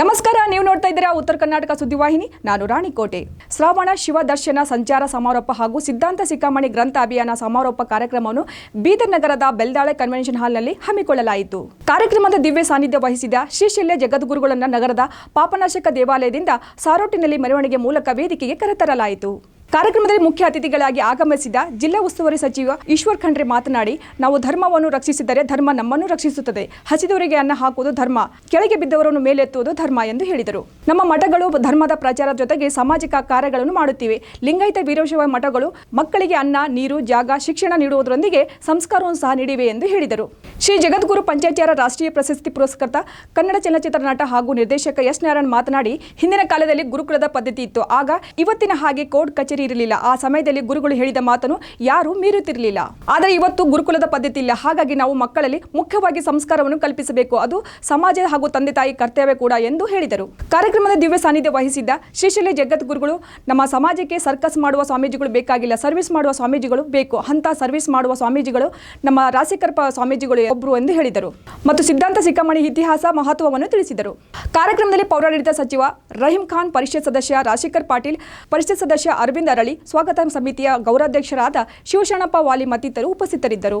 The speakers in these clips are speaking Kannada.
ನಮಸ್ಕಾರ, ನೀವು ನೋಡ್ತಾ ಇದ್ದೀರಾ ಉತ್ತರ ಕರ್ನಾಟಕ ಸುದ್ದಿವಾಹಿನಿ ನಾನು ರಾಣಿಕೋಟೆ ಶ್ರಾವಣ ಶಿವ ದರ್ಶನ ಸಂಚಾರ ಸಮಾರೋಪ ಹಾಗೂ ಸಿದ್ಧಾಂತ ಸಿಕ್ಕಾಮಣಿ ಗ್ರಂಥ ಅಭಿಯಾನ ಸಮಾರೋಪ ಕಾರ್ಯಕ್ರಮವನ್ನು ಬೀದರ್ ನಗರದ ಬೆಲ್ದಾಳೆ ಕನ್ವೆನ್ಷನ್ ಹಾಲ್ನಲ್ಲಿ ಹಮ್ಮಿಕೊಳ್ಳಲಾಯಿತು. ಕಾರ್ಯಕ್ರಮದ ದಿವ್ಯ ಸಾನ್ನಿಧ್ಯ ವಹಿಸಿದ ಶ್ರೀಶೈಲ್ಯ ಜಗದ್ಗುರುಗಳನ್ನ ನಗರದ ಪಾಪನಾಶಕ ದೇವಾಲಯದಿಂದ ಸಾರೋಟಿನಲ್ಲಿ ಮೆರವಣಿಗೆ ಮೂಲಕ ವೇದಿಕೆಗೆ ಕರೆತರಲಾಯಿತು. ಕಾರ್ಯಕ್ರಮದಲ್ಲಿ ಮುಖ್ಯ ಅತಿಥಿಗಳಾಗಿ ಆಗಮಿಸಿದ ಜಿಲ್ಲಾ ಉಸ್ತುವಾರಿ ಸಚಿವ ಈಶ್ವರ್ ಖಂಡ್ರೆ ಮಾತನಾಡಿ, ನಾವು ಧರ್ಮವನ್ನು ರಕ್ಷಿಸಿದರೆ ಧರ್ಮ ನಮ್ಮನ್ನು ರಕ್ಷಿಸುತ್ತದೆ. ಹಸಿದವರಿಗೆ ಅನ್ನ ಹಾಕುವುದು ಧರ್ಮ, ಕೆಳಗೆ ಬಿದ್ದವರನ್ನು ಮೇಲೆತ್ತುವುದು ಧರ್ಮ ಎಂದು ಹೇಳಿದರು. ನಮ್ಮ ಮಠಗಳು ಧರ್ಮದ ಪ್ರಚಾರದ ಜೊತೆಗೆ ಸಾಮಾಜಿಕ ಕಾರ್ಯಗಳನ್ನು ಮಾಡುತ್ತಿವೆ. ಲಿಂಗಾಯತ ವೀರಶೈವ ಮಠಗಳು ಮಕ್ಕಳಿಗೆ ಅನ್ನ, ನೀರು, ಜಾಗ, ಶಿಕ್ಷಣ ನೀಡುವುದರೊಂದಿಗೆ ಸಂಸ್ಕಾರವನ್ನು ಸಹ ನೀಡಿವೆ ಎಂದು ಹೇಳಿದರು. ಶ್ರೀ ಜಗದ್ಗುರು ಪಂಚಾಚಾರ ರಾಷ್ಟ್ರೀಯ ಪ್ರಶಸ್ತಿ ಪುರಸ್ಕೃತ ಕನ್ನಡ ಚಲನಚಿತ್ರ ನಟ ಹಾಗೂ ನಿರ್ದೇಶಕ ಎಸ್ ನಾರಾಯಣ್ ಮಾತನಾಡಿ, ಹಿಂದಿನ ಕಾಲದಲ್ಲಿ ಗುರುಕುಲದ ಪದ್ಧತಿ ಇತ್ತು. ಆಗ ಇವತ್ತಿನ ಹಾಗೆ ಕೋರ್ಟ್ ಕಚೇರಿ ಇರಲಿಲ್ಲ ಆ ಸಮಯದಲ್ಲಿ ಗುರುಗಳು ಹೇಳಿದ ಮಾತನ್ನು ಯಾರೂ ಮೀರುತ್ತಿರಲಿಲ್ಲ. ಆದರೆ ಇವತ್ತು ಗುರುಕುಲದ ಪದ್ಧತಿ ಇಲ್ಲ. ಹಾಗಾಗಿ ನಾವು ಮಕ್ಕಳಲ್ಲಿ ಮುಖ್ಯವಾಗಿ ಸಂಸ್ಕಾರವನ್ನು ಕಲ್ಪಿಸಬೇಕು. ಅದು ಸಮಾಜ ಹಾಗೂ ತಂದೆ ತಾಯಿ ಕರ್ತವ್ಯ ಕೂಡ ಎಂದು ಹೇಳಿದರು. ಕಾರ್ಯಕ್ರಮದ ದಿವ್ಯ ಸಾನ್ನಿಧ್ಯ ವಹಿಸಿದ್ದ ಜಗತ್ ಗುರುಗಳು, ನಮ್ಮ ಸಮಾಜಕ್ಕೆ ಸರ್ಕಸ್ ಮಾಡುವ ಸ್ವಾಮೀಜಿಗಳು ಬೇಕಾಗಿಲ್ಲ. ಸರ್ವಿಸ್ ಮಾಡುವ ಸ್ವಾಮೀಜಿಗಳು ಬೇಕು. ಅಂತ ಸರ್ವಿಸ್ ಮಾಡುವ ಸ್ವಾಮೀಜಿಗಳು ನಮ್ಮ ರಾಸಿಕರ್ಪ ಸ್ವಾಮೀಜಿಗಳು ಒಬ್ಬರು ಎಂದು ಹೇಳಿದರು. ಮತ್ತು ಸಿದ್ಧಾಂತ ಸಿಕ್ಕಮಣಿ ಇತಿಹಾಸ ಮಹತ್ವವನ್ನು ತಿಳಿಸಿದರು. ಕಾರ್ಯಕ್ರಮದಲ್ಲಿ ಪೌರಾಡಳಿತ ಸಚಿವ ರಹೀಂ ಖಾನ್, ಪರಿಷತ್ ಸದಸ್ಯ ರಾಶಿಕರ್ ಪಾಟೀಲ್, ಪರಿಷತ್ ಸದಸ್ಯ ಅರವಿಂದ್ ಅರಳಿ ಸ್ವಾಗತ ಸಮಿತಿಯ ಗೌರಾಧ್ಯಕ್ಷರಾದ ಶಿವಶಣಪ್ಪ ವಾಲಿ ಮತ್ತಿತರರು ಉಪಸ್ಥಿತರಿದ್ದರು.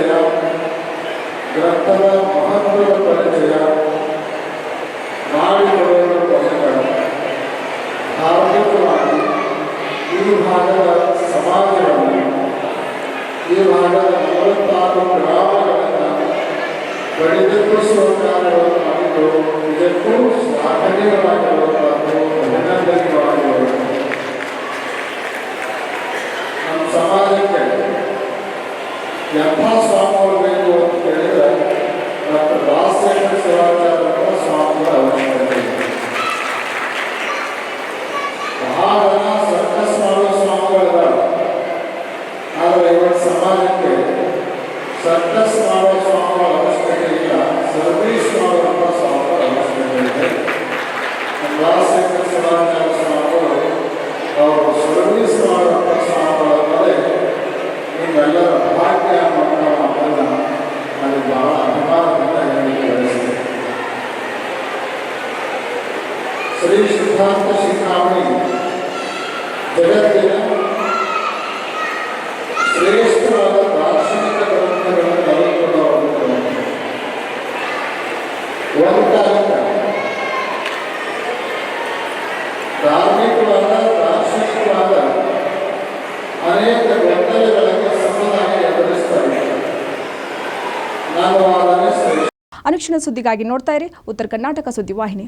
ಪರಿಚಯ ಗ್ರಂಥದ ಮಹತ್ವದ ಪರಿಚಯ ಮಾಡಿಕೊಡುವುದರ ಮೂಲಕ ಧಾರ್ಮಿಕವಾಗಿ ಈ ಭಾಗದ ಸಮಾಜವನ್ನು ಈ ಭಾಗದ ನಲವತ್ತಾರು ಗ್ರಾಮಗಳನ್ನು ಬಡಿದೆಬ್ಬಿಸುವ ಕಾರ್ಯವನ್ನು ಮಾಡಿದ್ದು ಇದಕ್ಕೂ ಶ್ಲಾಘನೀಯವಾಗಿರುವಂಥದ್ದು ಅಭಿನಂದನೀಯವಾಗಿರುವಂಥದ್ದು ಎಂಥ ಸ್ವಾಮಿಗಳು ಬೇಕು ಅಂತ ಹೇಳಿದ್ರೆ ಡಾಕ್ಟರ್ ರಾಜಶೇಖರ ಶಿವಾಚಾರ್ಯ ಸ್ವಾಮಿಗಳ ಅವಶ್ಯಕತೆ ಇದೆ ಸರ್ಕಸ್ ಮಾಡೋ ಸ್ವಾಮಿಗಳಿದ್ದಾರೆ ಆದರೆ ಸಮಾಜಕ್ಕೆ ಸರ್ಕಸ್ ಮಾಡುವ ಸ್ವಾಮಿಗಳ ಅವಶ್ಯಕತೆ ಇಲ್ಲ ಸರ್ವೀಸ್ ಮಾಡುವಂಥ ಸ್ವಾಮಿಗಳ ಇದೆ ನಮ್ಮ ರಾಜಶೇಖರ ಶಿವಾಚಾರ್ಯ ಸ್ವಾಮಿಗಳು ಅವರು ಸರ್ವೀಸ್ ಮಾಡುವಂಥ ಸ್ವಾಮಿಗಳಲ್ಲದೆ ನಿಮ್ಮೆಲ್ಲರ ಭಾಗ್ಯ ಅನ್ನುವಂಥ ಮಾತನ್ನು ಅದು ಬಹಳ ಅಭಿಮಾನದಿಂದ ಹೇಳಲಿಕ್ಕೆ ಬಯಸಿದೆ ಶ್ರೀ ಸಿದ್ಧಾಂತ ಶಿಖಾಮಣಿ ಜಗತ್ತಿನ ಶ್ರೇಷ್ಠವಾದ ದಾರ್ಶನಿಕ ಗ್ರಂಥಗಳನ್ನು ಕರೆದುಕೊಂಡು ಒಂದು ಕಾಲಕ್ಕೆ ಧಾರ್ಮಿಕವಾದ ಸುದ್ದಿಗಾಗಿ ನೋಡ್ತಾ ಇರಿ. ಉತ್ತರ ಕರ್ನಾಟಕ ಸುದ್ದಿವಾಹಿನಿ